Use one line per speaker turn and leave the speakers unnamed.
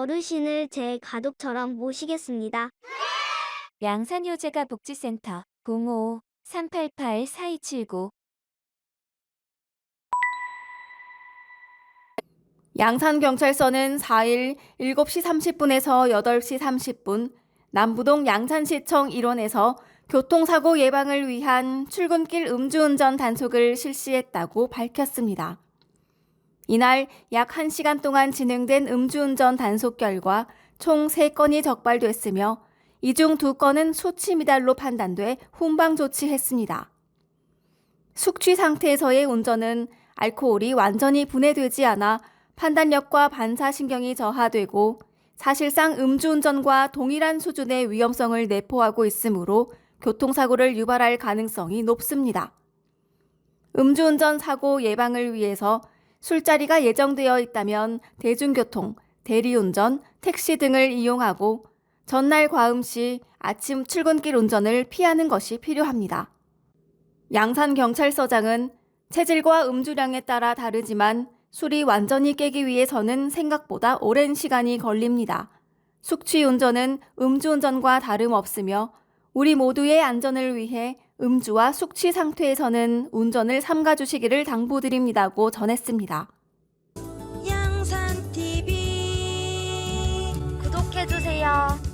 어르신을 제 가족처럼 모시겠습니다.
양산효재가 복지센터 05-388-4279
양산경찰서는 4일 7시 30분에서 8시 30분 남부동 양산시청 일원에서 교통사고 예방을 위한 출근길 음주운전 단속을 실시했다고 밝혔습니다. 이날 약 1시간 동안 진행된 음주운전 단속 결과 총 3건이 적발됐으며 이 중 2건은 소치 미달로 판단돼 훈방 조치했습니다. 숙취 상태에서의 운전은 알코올이 완전히 분해되지 않아 판단력과 반사신경이 저하되고 사실상 음주운전과 동일한 수준의 위험성을 내포하고 있으므로 교통사고를 유발할 가능성이 높습니다. 음주운전 사고 예방을 위해서 술자리가 예정되어 있다면 대중교통, 대리운전, 택시 등을 이용하고 전날 과음 시 아침 출근길 운전을 피하는 것이 필요합니다. 양산경찰서장은 체질과 음주량에 따라 다르지만 술이 완전히 깨기 위해서는 생각보다 오랜 시간이 걸립니다. 숙취 운전은 음주운전과 다름없으며 우리 모두의 안전을 위해 음주와 숙취 상태에서는 운전을 삼가주시기를 당부드립니다고 전했습니다.
양산 TV
구독해주세요.